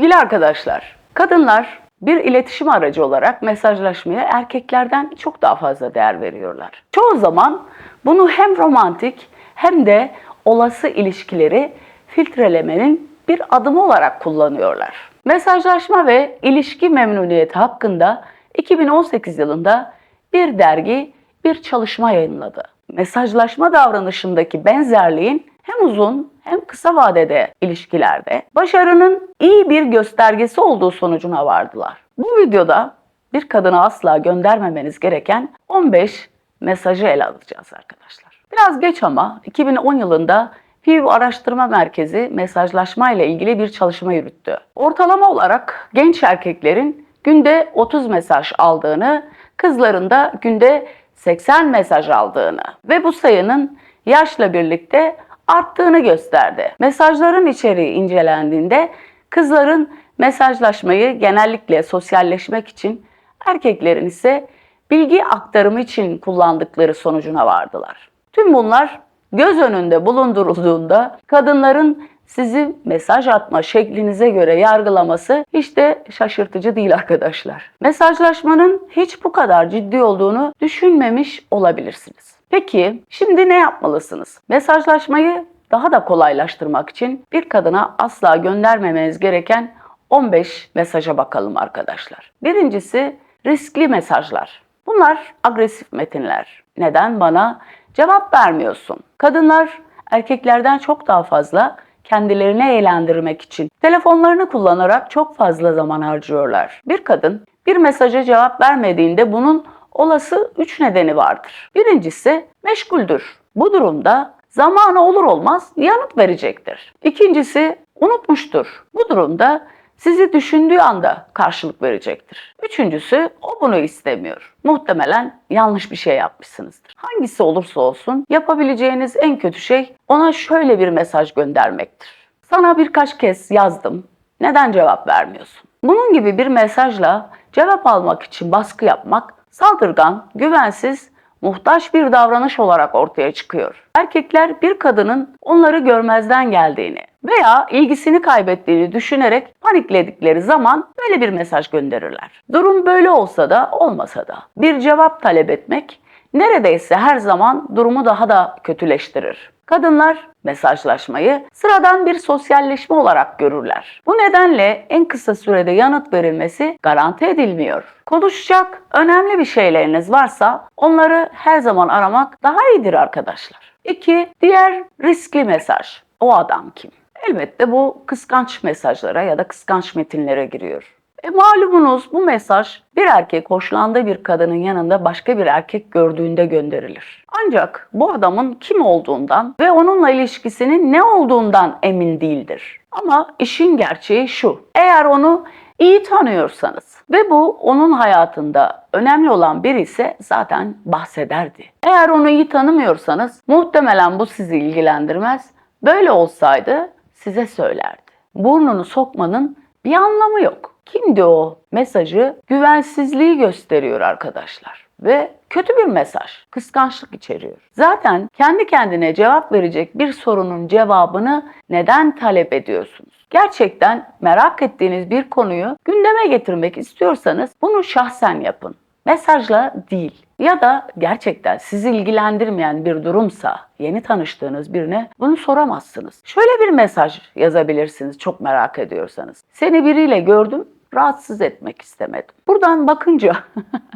Sevgili arkadaşlar, kadınlar bir iletişim aracı olarak mesajlaşmaya erkeklerden çok daha fazla değer veriyorlar. Çoğu zaman bunu hem romantik hem de olası ilişkileri filtrelemenin bir adımı olarak kullanıyorlar. Mesajlaşma ve ilişki memnuniyeti hakkında 2018 yılında bir dergi bir çalışma yayınladı. Mesajlaşma davranışındaki benzerliğin hem uzun hem kısa vadede ilişkilerde başarının iyi bir göstergesi olduğu sonucuna vardılar. Bu videoda bir kadına asla göndermemeniz gereken 15 mesajı ele alacağız arkadaşlar. Biraz geç ama 2010 yılında Pew Araştırma Merkezi mesajlaşma ile ilgili bir çalışma yürüttü. Ortalama olarak genç erkeklerin günde 30 mesaj aldığını, kızların da günde 80 mesaj aldığını ve bu sayının yaşla birlikte arttığını gösterdi. Mesajların içeriği incelendiğinde kızların mesajlaşmayı genellikle sosyalleşmek için, erkeklerin ise bilgi aktarımı için kullandıkları sonucuna vardılar. Tüm bunlar göz önünde bulundurulduğunda kadınların sizi mesaj atma şeklinize göre yargılaması hiç de şaşırtıcı değil arkadaşlar. Mesajlaşmanın hiç bu kadar ciddi olduğunu düşünmemiş olabilirsiniz. Peki şimdi ne yapmalısınız? Mesajlaşmayı daha da kolaylaştırmak için bir kadına asla göndermemeniz gereken 15 mesaja bakalım arkadaşlar. Birincisi riskli mesajlar. Bunlar agresif metinler. Neden bana cevap vermiyorsun? Kadınlar erkeklerden çok daha fazla kendilerini eğlendirmek için telefonlarını kullanarak çok fazla zaman harcıyorlar. Bir kadın bir mesaja cevap vermediğinde bunun olası 3 nedeni vardır. Birincisi meşguldür. Bu durumda zamanı olur olmaz yanıt verecektir. İkincisi unutmuştur. Bu durumda sizi düşündüğü anda karşılık verecektir. Üçüncüsü o bunu istemiyor. Muhtemelen yanlış bir şey yapmışsınızdır. Hangisi olursa olsun yapabileceğiniz en kötü şey ona şöyle bir mesaj göndermektir. Sana birkaç kez yazdım. Neden cevap vermiyorsun? Bunun gibi bir mesajla cevap almak için baskı yapmak saldırgan, güvensiz, muhtaç bir davranış olarak ortaya çıkıyor. Erkekler bir kadının onları görmezden geldiğini veya ilgisini kaybettiğini düşünerek panikledikleri zaman böyle bir mesaj gönderirler. Durum böyle olsa da olmasa da bir cevap talep etmek neredeyse her zaman durumu daha da kötüleştirir. Kadınlar mesajlaşmayı sıradan bir sosyalleşme olarak görürler. Bu nedenle en kısa sürede yanıt verilmesi garanti edilmiyor. Konuşacak önemli bir şeyleriniz varsa onları her zaman aramak daha iyidir arkadaşlar. 2. Diğer riskli mesaj. O adam kim? Elbette bu kıskanç mesajlara ya da kıskanç metinlere giriyor. E malumunuz bu mesaj bir erkek hoşlandığı bir kadının yanında başka bir erkek gördüğünde gönderilir. Ancak bu adamın kim olduğundan ve onunla ilişkisinin ne olduğundan emin değildir. Ama işin gerçeği şu. Eğer onu iyi tanıyorsanız ve bu onun hayatında önemli olan biri ise zaten bahsederdi. Eğer onu iyi tanımıyorsanız muhtemelen bu sizi ilgilendirmez. Böyle olsaydı size söylerdi. Burnunu sokmanın bir anlamı yok. Kimdi o mesajı? Güvensizliği gösteriyor arkadaşlar. Ve kötü bir mesaj, kıskançlık içeriyor. Zaten kendi kendine cevap verecek bir sorunun cevabını neden talep ediyorsunuz? Gerçekten merak ettiğiniz bir konuyu gündeme getirmek istiyorsanız bunu şahsen yapın. Mesajla değil. Ya da gerçekten sizi ilgilendirmeyen bir durumsa yeni tanıştığınız birine bunu soramazsınız. Şöyle bir mesaj yazabilirsiniz çok merak ediyorsanız. Seni biriyle gördüm, rahatsız etmek istemedim. Buradan bakınca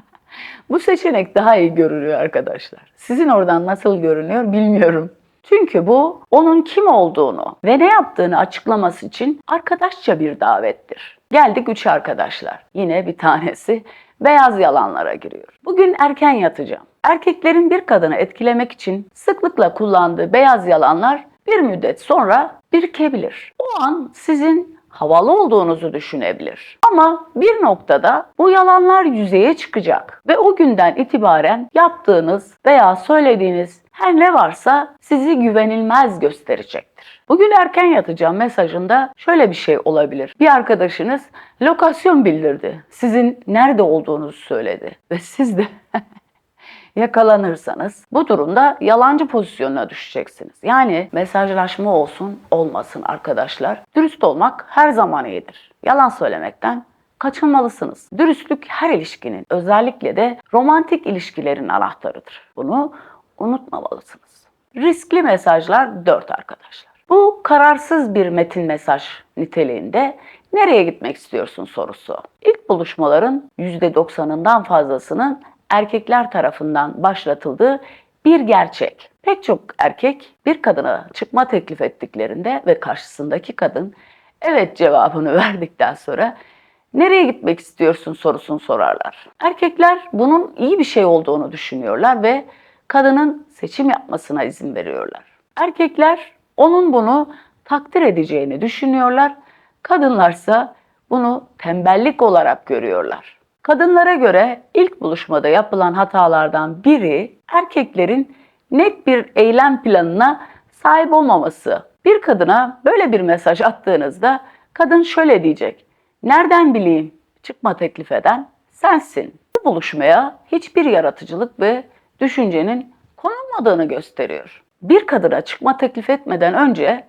bu seçenek daha iyi görünüyor arkadaşlar. Sizin oradan nasıl görünüyor bilmiyorum. Çünkü bu onun kim olduğunu ve ne yaptığını açıklaması için arkadaşça bir davettir. Geldik üç arkadaşlar. Yine bir tanesi beyaz yalanlara giriyor. Bugün erken yatacağım. Erkeklerin bir kadını etkilemek için sıklıkla kullandığı beyaz yalanlar bir müddet sonra birikebilir. O an sizin havalı olduğunuzu düşünebilir. Ama bir noktada bu yalanlar yüzeye çıkacak ve o günden itibaren yaptığınız veya söylediğiniz her ne varsa sizi güvenilmez gösterecektir. Bugün erken yatacağım mesajında şöyle bir şey olabilir. Bir arkadaşınız lokasyon bildirdi. Sizin nerede olduğunuzu söyledi ve siz de yakalanırsanız bu durumda yalancı pozisyonuna düşeceksiniz. Yani mesajlaşma olsun olmasın arkadaşlar. Dürüst olmak her zaman iyidir. Yalan söylemekten kaçınmalısınız. Dürüstlük her ilişkinin özellikle de romantik ilişkilerin anahtarıdır. Bunu unutmamalısınız. Riskli mesajlar 4 arkadaşlar. Bu kararsız bir metin mesaj niteliğinde nereye gitmek istiyorsun sorusu. İlk buluşmaların %90'ından fazlasının erkekler tarafından başlatıldığı bir gerçek. Pek çok erkek bir kadına çıkma teklif ettiklerinde ve karşısındaki kadın evet cevabını verdikten sonra nereye gitmek istiyorsun sorusunu sorarlar. Erkekler bunun iyi bir şey olduğunu düşünüyorlar ve kadının seçim yapmasına izin veriyorlar. Erkekler onun bunu takdir edeceğini düşünüyorlar. Kadınlarsa bunu tembellik olarak görüyorlar. Kadınlara göre ilk buluşmada yapılan hatalardan biri erkeklerin net bir eylem planına sahip olmaması. Bir kadına böyle bir mesaj attığınızda kadın şöyle diyecek. Nereden bileyim çıkma teklif eden sensin. Bu buluşmaya hiçbir yaratıcılık ve düşüncenin konulmadığını gösteriyor. Bir kadına çıkma teklif etmeden önce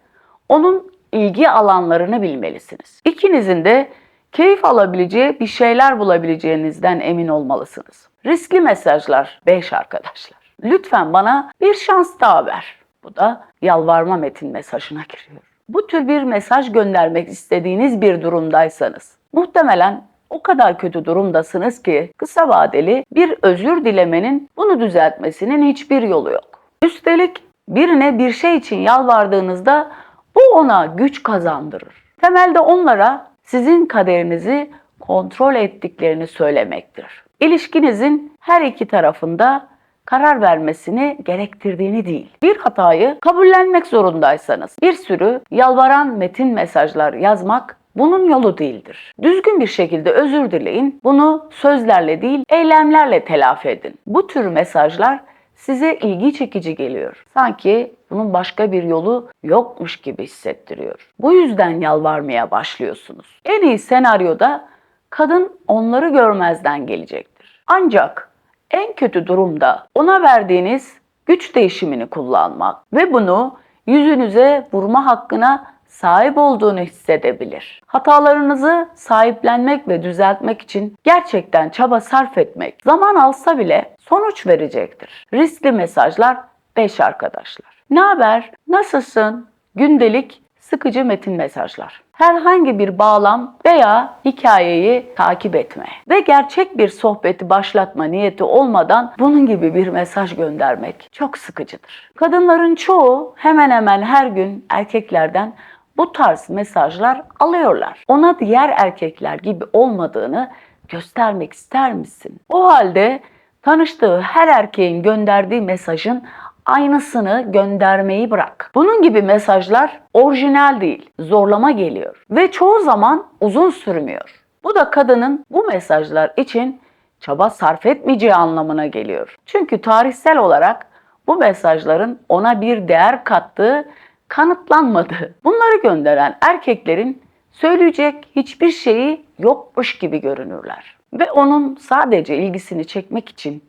onun ilgi alanlarını bilmelisiniz. İkinizin de keyif alabileceği bir şeyler bulabileceğinizden emin olmalısınız. Riskli mesajlar 5 arkadaşlar. Lütfen bana bir şans daha ver. Bu da yalvarma metin mesajına giriyor. Bu tür bir mesaj göndermek istediğiniz bir durumdaysanız muhtemelen o kadar kötü durumdasınız ki kısa vadeli bir özür dilemenin bunu düzeltmesinin hiçbir yolu yok. Üstelik birine bir şey için yalvardığınızda bu ona güç kazandırır. Temelde onlara sizin kaderinizi kontrol ettiklerini söylemektir. İlişkinizin her iki tarafında karar vermesini gerektirdiğini değil. Bir hatayı kabullenmek zorundaysanız bir sürü yalvaran metin mesajlar yazmak bunun yolu değildir. Düzgün bir şekilde özür dileyin. Bunu sözlerle değil, eylemlerle telafi edin. Bu tür mesajlar size ilgi çekici geliyor. Sanki bunun başka bir yolu yokmuş gibi hissettiriyor. Bu yüzden yalvarmaya başlıyorsunuz. En iyi senaryoda kadın onları görmezden gelecektir. Ancak en kötü durumda ona verdiğiniz güç değişimini kullanmak ve bunu yüzünüze vurma hakkına sahip olduğunu hissedebilir. Hatalarınızı sahiplenmek ve düzeltmek için gerçekten çaba sarf etmek zaman alsa bile sonuç verecektir. Riskli mesajlar 5 arkadaşlar. Ne haber? Nasılsın? Gündelik sıkıcı metin mesajlar. Herhangi bir bağlam veya hikayeyi takip etme ve gerçek bir sohbeti başlatma niyeti olmadan bunun gibi bir mesaj göndermek çok sıkıcıdır. Kadınların çoğu hemen hemen her gün erkeklerden bu tarz mesajlar alıyorlar. Ona diğer erkekler gibi olmadığını göstermek ister misin? O halde tanıştığı her erkeğin gönderdiği mesajın aynısını göndermeyi bırak. Bunun gibi mesajlar orijinal değil, zorlama geliyor ve çoğu zaman uzun sürmüyor. Bu da kadının bu mesajlar için çaba sarf etmeyeceği anlamına geliyor. Çünkü tarihsel olarak bu mesajların ona bir değer kattığı kanıtlanmadı. Bunları gönderen erkeklerin söyleyecek hiçbir şeyi yokmuş gibi görünürler ve onun sadece ilgisini çekmek için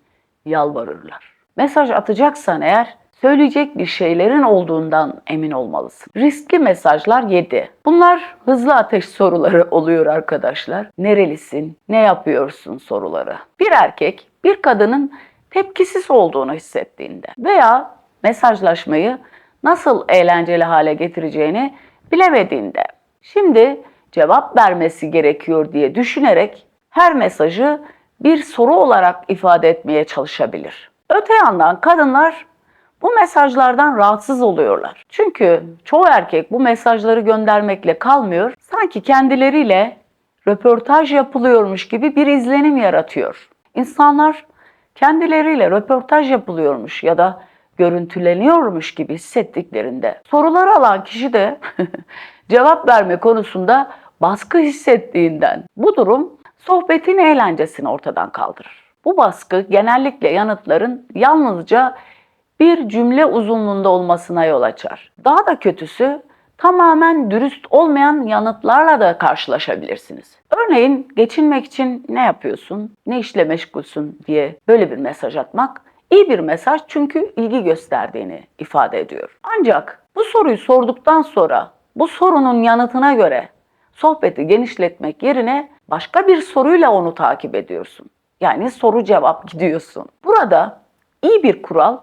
yalvarırlar. Mesaj atacaksan eğer söyleyecek bir şeylerin olduğundan emin olmalısın. Riskli mesajlar 7. Bunlar hızlı ateş soruları oluyor arkadaşlar. Nerelisin? Ne yapıyorsun soruları. Bir erkek bir kadının tepkisiz olduğunu hissettiğinde veya mesajlaşmayı nasıl eğlenceli hale getireceğini bilemediğinde. Şimdi cevap vermesi gerekiyor diye düşünerek her mesajı bir soru olarak ifade etmeye çalışabilir. Öte yandan kadınlar bu mesajlardan rahatsız oluyorlar. Çünkü çoğu erkek bu mesajları göndermekle kalmıyor, sanki kendileriyle röportaj yapılıyormuş gibi bir izlenim yaratıyor. İnsanlar kendileriyle röportaj yapılıyormuş ya da görüntüleniyormuş gibi hissettiklerinde soruları alan kişi de cevap verme konusunda baskı hissettiğinden bu durum sohbetin eğlencesini ortadan kaldırır. Bu baskı genellikle yanıtların yalnızca bir cümle uzunluğunda olmasına yol açar. Daha da kötüsü tamamen dürüst olmayan yanıtlarla da karşılaşabilirsiniz. Örneğin geçinmek için ne yapıyorsun, ne işle meşgulsün diye böyle bir mesaj atmak İyi bir mesaj çünkü ilgi gösterdiğini ifade ediyor. Ancak bu soruyu sorduktan sonra bu sorunun yanıtına göre sohbeti genişletmek yerine başka bir soruyla onu takip ediyorsun. Yani soru cevap gidiyorsun. Burada iyi bir kural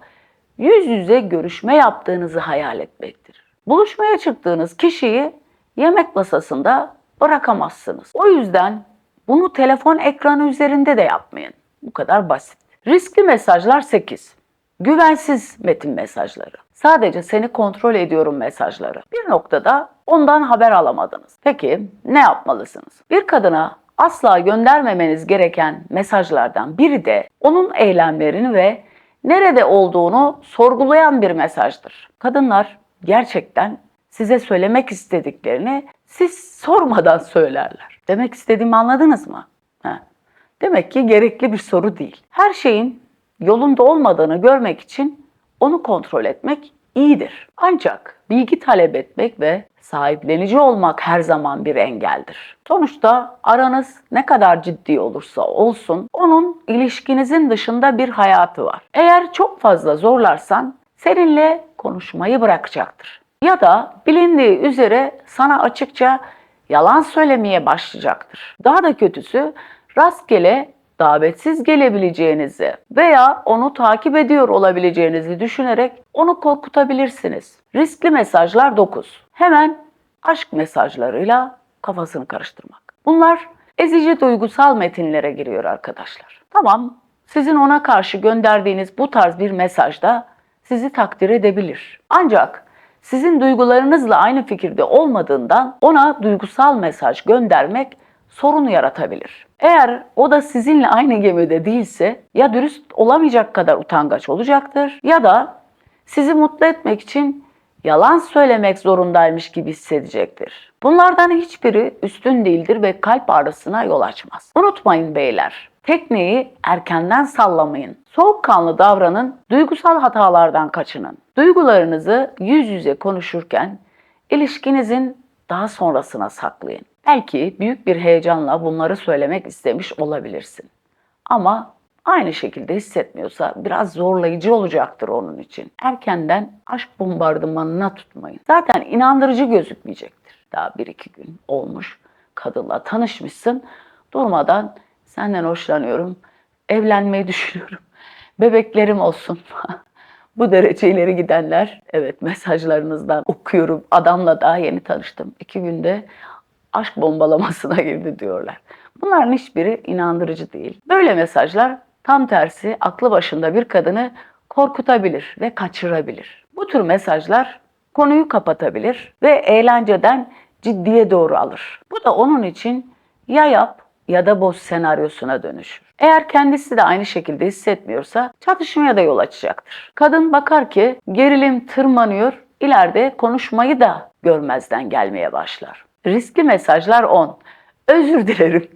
yüz yüze görüşme yaptığınızı hayal etmektir. Buluşmaya çıktığınız kişiyi yemek masasında bırakamazsınız. O yüzden bunu telefon ekranı üzerinde de yapmayın. Bu kadar basit. Riskli mesajlar 8. Güvensiz metin mesajları. Sadece seni kontrol ediyorum mesajları. Bir noktada ondan haber alamadınız. Peki ne yapmalısınız? Bir kadına asla göndermemeniz gereken mesajlardan biri de onun eylemlerini ve nerede olduğunu sorgulayan bir mesajdır. Kadınlar gerçekten size söylemek istediklerini siz sormadan söylerler. Demek istediğimi anladınız mı? Ha. Demek ki gerekli bir soru değil. Her şeyin yolunda olmadığını görmek için onu kontrol etmek iyidir. Ancak bilgi talep etmek ve sahiplenici olmak her zaman bir engeldir. Sonuçta aranız ne kadar ciddi olursa olsun onun ilişkinizin dışında bir hayatı var. Eğer çok fazla zorlarsan seninle konuşmayı bırakacaktır. Ya da bilindiği üzere sana açıkça yalan söylemeye başlayacaktır. Daha da kötüsü rastgele davetsiz gelebileceğinizi veya onu takip ediyor olabileceğinizi düşünerek onu korkutabilirsiniz. Riskli mesajlar 9. Hemen aşk mesajlarıyla kafasını karıştırmak. Bunlar ezici duygusal metinlere giriyor arkadaşlar. Tamam, sizin ona karşı gönderdiğiniz bu tarz bir mesajda sizi takdir edebilir. Ancak sizin duygularınızla aynı fikirde olmadığından ona duygusal mesaj göndermek sorun yaratabilir. Eğer o da sizinle aynı gemide değilse ya dürüst olamayacak kadar utangaç olacaktır ya da sizi mutlu etmek için yalan söylemek zorundaymış gibi hissedecektir. Bunlardan hiçbiri üstün değildir ve kalp ağrısına yol açmaz. Unutmayın beyler, tekneyi erkenden sallamayın. Soğukkanlı davranın, duygusal hatalardan kaçının. Duygularınızı yüz yüze konuşurken ilişkinizin daha sonrasına saklayın. Belki büyük bir heyecanla bunları söylemek istemiş olabilirsin. Ama aynı şekilde hissetmiyorsa biraz zorlayıcı olacaktır onun için. Erkenden aşk bombardımanına tutmayın. Zaten inandırıcı gözükmeyecektir. Daha bir iki gün olmuş kadınla tanışmışsın. Durmadan senden hoşlanıyorum, evlenmeyi düşünüyorum, bebeklerim olsun. Bu derece ileri gidenler, evet mesajlarınızdan okuyorum. Adamla daha yeni tanıştım. İki günde aşk bombalamasına girdi diyorlar. Bunların hiçbiri inandırıcı değil. Böyle mesajlar tam tersi aklı başında bir kadını korkutabilir ve kaçırabilir. Bu tür mesajlar konuyu kapatabilir ve eğlenceden ciddiye doğru alır. Bu da onun için ya yap ya da boz senaryosuna dönüşür. Eğer kendisi de aynı şekilde hissetmiyorsa çatışmaya da yol açacaktır. Kadın bakar ki gerilim tırmanıyor, ileride konuşmayı da görmezden gelmeye başlar. Riskli mesajlar 10. Özür dilerim.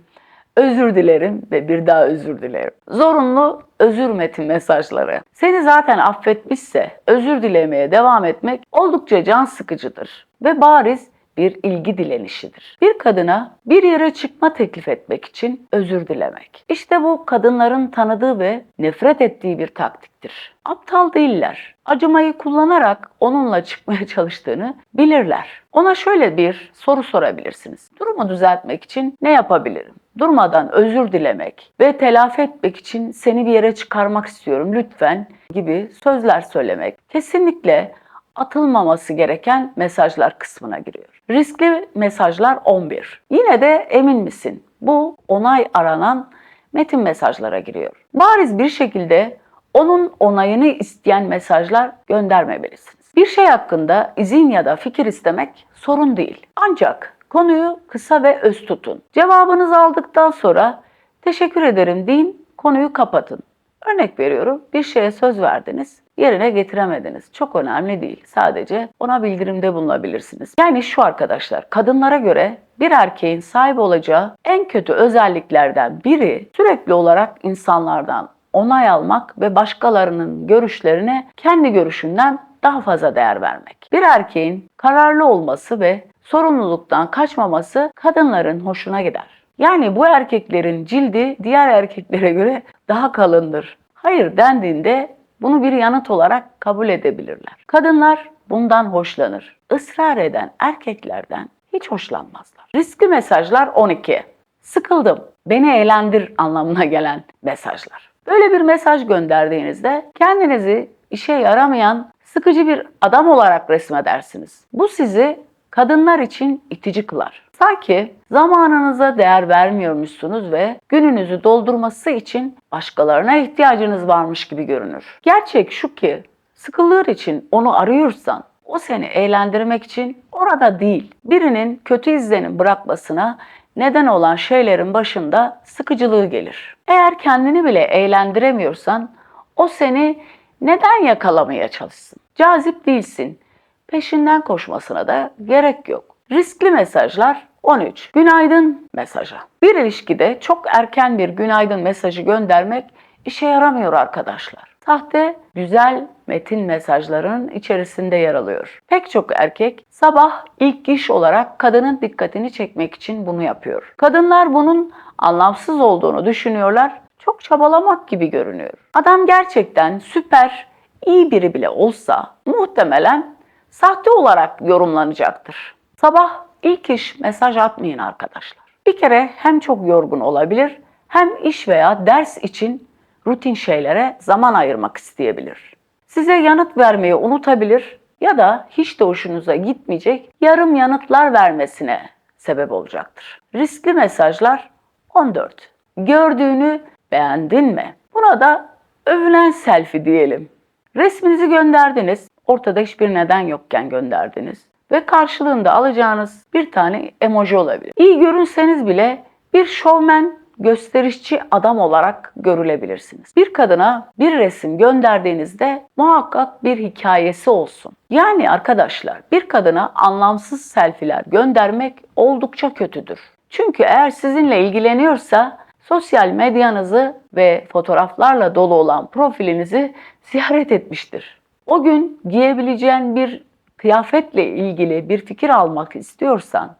Özür dilerim ve bir daha özür dilerim. Zorunlu özür metin mesajları. Seni zaten affetmişse özür dilemeye devam etmek oldukça can sıkıcıdır ve bariz bir ilgi dilenişidir. Bir kadına bir yere çıkma teklif etmek için özür dilemek. İşte bu kadınların tanıdığı ve nefret ettiği bir taktiktir. Aptal değiller. Acımayı kullanarak onunla çıkmaya çalıştığını bilirler. Ona şöyle bir soru sorabilirsiniz. Durumu düzeltmek için ne yapabilirim? Durmadan özür dilemek ve telafi etmek için seni bir yere çıkarmak istiyorum lütfen gibi sözler söylemek kesinlikle atılmaması gereken mesajlar kısmına giriyor. Riskli mesajlar 11. Yine de emin misin? Bu onay aranan metin mesajlara giriyor. Bariz bir şekilde onun onayını isteyen mesajlar göndermemelisiniz. Bir şey hakkında izin ya da fikir istemek sorun değil. Ancak konuyu kısa ve öz tutun. Cevabınızı aldıktan sonra teşekkür ederim deyin, konuyu kapatın. Örnek veriyorum, bir şeye söz verdiniz, yerine getiremediniz. Çok önemli değil. Sadece ona bildirimde bulunabilirsiniz. Yani şu arkadaşlar, kadınlara göre bir erkeğin sahip olacağı en kötü özelliklerden biri sürekli olarak insanlardan onay almak ve başkalarının görüşlerine kendi görüşünden daha fazla değer vermek. Bir erkeğin kararlı olması ve sorumluluktan kaçmaması kadınların hoşuna gider. Yani bu erkeklerin cildi diğer erkeklere göre daha kalındır. Hayır dendiğinde bunu bir yanıt olarak kabul edebilirler. Kadınlar bundan hoşlanır. Israr eden erkeklerden hiç hoşlanmazlar. Riskli mesajlar 12. Sıkıldım, beni eğlendir anlamına gelen mesajlar. Böyle bir mesaj gönderdiğinizde kendinizi işe yaramayan sıkıcı bir adam olarak resmedersiniz. Bu sizi kadınlar için itici kılar. Sanki zamanınıza değer vermiyormuşsunuz ve gününüzü doldurması için başkalarına ihtiyacınız varmış gibi görünür. Gerçek şu ki sıkılır için onu arıyorsan o seni eğlendirmek için orada değil. Birinin kötü izlenim bırakmasına neden olan şeylerin başında sıkıcılığı gelir. Eğer kendini bile eğlendiremiyorsan o seni neden yakalamaya çalışsın? Cazip değilsin. Peşinden koşmasına da gerek yok. Riskli mesajlar 13. Günaydın mesajı. Bir ilişkide çok erken bir günaydın mesajı göndermek işe yaramıyor arkadaşlar. Sahte, güzel metin mesajlarının içerisinde yer alıyor. Pek çok erkek sabah ilk iş olarak kadının dikkatini çekmek için bunu yapıyor. Kadınlar bunun anlamsız olduğunu düşünüyorlar. Çok çabalamak gibi görünüyor. Adam gerçekten süper, iyi biri bile olsa muhtemelen sahte olarak yorumlanacaktır. Sabah ilk iş mesaj atmayın arkadaşlar. Bir kere hem çok yorgun olabilir hem iş veya ders için rutin şeylere zaman ayırmak isteyebilir. Size yanıt vermeyi unutabilir ya da hiç de hoşunuza gitmeyecek yarım yanıtlar vermesine sebep olacaktır. Riskli mesajlar 14. Gördüğünü beğendin mi? Buna da övülen selfie diyelim. Resminizi gönderdiniz. Ortada hiçbir neden yokken gönderdiniz. Ve karşılığında alacağınız bir tane emoji olabilir. İyi görünseniz bile bir şovmen, gösterişçi adam olarak görülebilirsiniz. Bir kadına bir resim gönderdiğinizde muhakkak bir hikayesi olsun. Yani arkadaşlar bir kadına anlamsız selfiler göndermek oldukça kötüdür. Çünkü eğer sizinle ilgileniyorsa sosyal medyanızı ve fotoğraflarla dolu olan profilinizi ziyaret etmiştir. O gün giyebileceğin bir kıyafetle ilgili bir fikir almak istiyorsan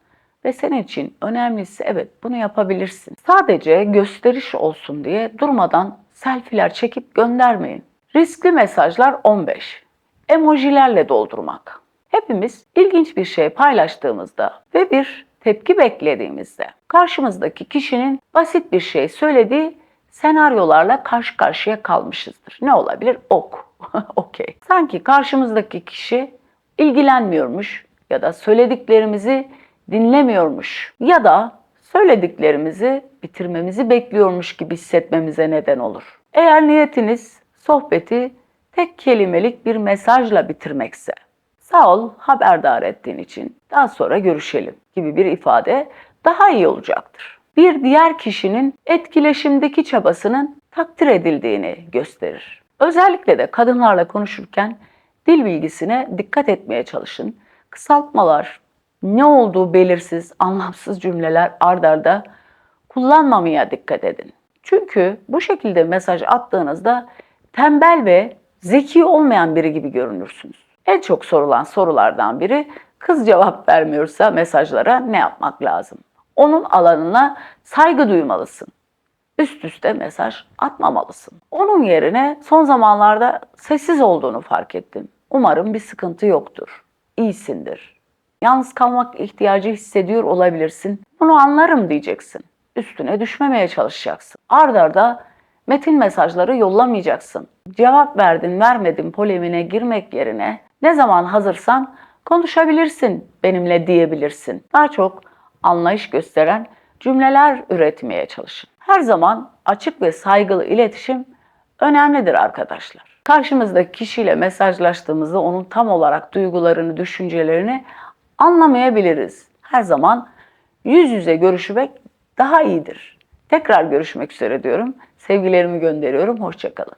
ve senin için önemlisi evet bunu yapabilirsin. Sadece gösteriş olsun diye durmadan selfiler çekip göndermeyin. Riskli mesajlar 15. Emojilerle doldurmak. Hepimiz ilginç bir şey paylaştığımızda ve bir tepki beklediğimizde karşımızdaki kişinin basit bir şey söylediği senaryolarla karşı karşıya kalmışızdır. Ne olabilir? Ok. Okey. Sanki karşımızdaki kişi ilgilenmiyormuş ya da söylediklerimizi dinlemiyormuş ya da söylediklerimizi bitirmemizi bekliyormuş gibi hissetmemize neden olur. Eğer niyetiniz sohbeti tek kelimelik bir mesajla bitirmekse, sağ ol haberdar ettiğin için daha sonra görüşelim gibi bir ifade daha iyi olacaktır. Bir diğer kişinin etkileşimdeki çabasının takdir edildiğini gösterir. Özellikle de kadınlarla konuşurken dil bilgisine dikkat etmeye çalışın. Kısaltmalar, ne olduğu belirsiz, anlamsız cümleler ardarda kullanmamaya dikkat edin. Çünkü bu şekilde mesaj attığınızda tembel ve zeki olmayan biri gibi görünürsünüz. En çok sorulan sorulardan biri kız cevap vermiyorsa mesajlara ne yapmak lazım? Onun alanına saygı duymalısın. Üst üste mesaj atmamalısın. Onun yerine son zamanlarda sessiz olduğunu fark ettim. Umarım bir sıkıntı yoktur. İyisindir. Yalnız kalmak ihtiyacı hissediyor olabilirsin. Bunu anlarım diyeceksin. Üstüne düşmemeye çalışacaksın. Ardarda arda metin mesajları yollamayacaksın. Cevap verdin vermedin polemine girmek yerine ne zaman hazırsan konuşabilirsin benimle diyebilirsin. Daha çok anlayış gösteren cümleler üretmeye çalışın. Her zaman açık ve saygılı iletişim önemlidir arkadaşlar. Karşımızdaki kişiyle mesajlaştığımızda onun tam olarak duygularını, düşüncelerini anlamayabiliriz. Her zaman yüz yüze görüşmek daha iyidir. Tekrar görüşmek üzere diyorum. Sevgilerimi gönderiyorum. Hoşçakalın.